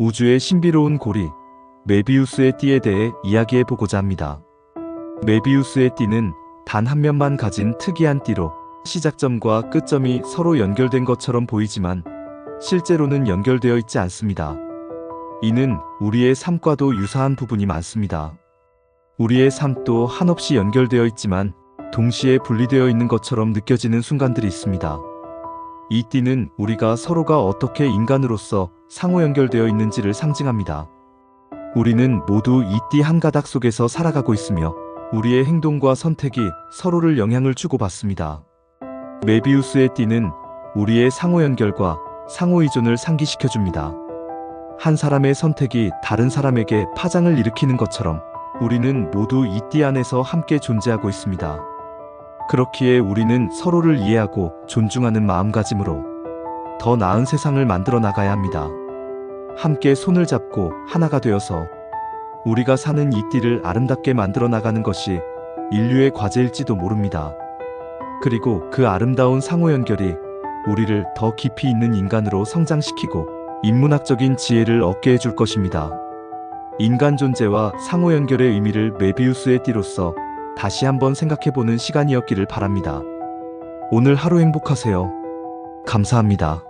우주의 신비로운 고리, 메비우스의 띠에 대해 이야기해 보고자 합니다. 메비우스의 띠는 단 한 면만 가진 특이한 띠로 시작점과 끝점이 서로 연결된 것처럼 보이지만 실제로는 연결되어 있지 않습니다. 이는 우리의 삶과도 유사한 부분이 많습니다. 우리의 삶도 한없이 연결되어 있지만 동시에 분리되어 있는 것처럼 느껴지는 순간들이 있습니다. 이 띠는 우리가 서로가 어떻게 인간으로서 상호 연결되어 있는지를 상징합니다. 우리는 모두 이 띠 한 가닥 속에서 살아가고 있으며 우리의 행동과 선택이 서로를 영향을 주고받습니다. 메비우스의 띠는 우리의 상호 연결과 상호 의존을 상기시켜줍니다. 한 사람의 선택이 다른 사람에게 파장을 일으키는 것처럼 우리는 모두 이 띠 안에서 함께 존재하고 있습니다. 그렇기에 우리는 서로를 이해하고 존중하는 마음가짐으로 더 나은 세상을 만들어 나가야 합니다. 함께 손을 잡고 하나가 되어서 우리가 사는 이 띠를 아름답게 만들어 나가는 것이 인류의 과제일지도 모릅니다. 그리고 그 아름다운 상호 연결이 우리를 더 깊이 있는 인간으로 성장시키고 인문학적인 지혜를 얻게 해줄 것입니다. 인간 존재와 상호 연결의 의미를 메비우스의 띠로서 다시 한번 생각해보는 시간이었기를 바랍니다. 오늘 하루 행복하세요. 감사합니다.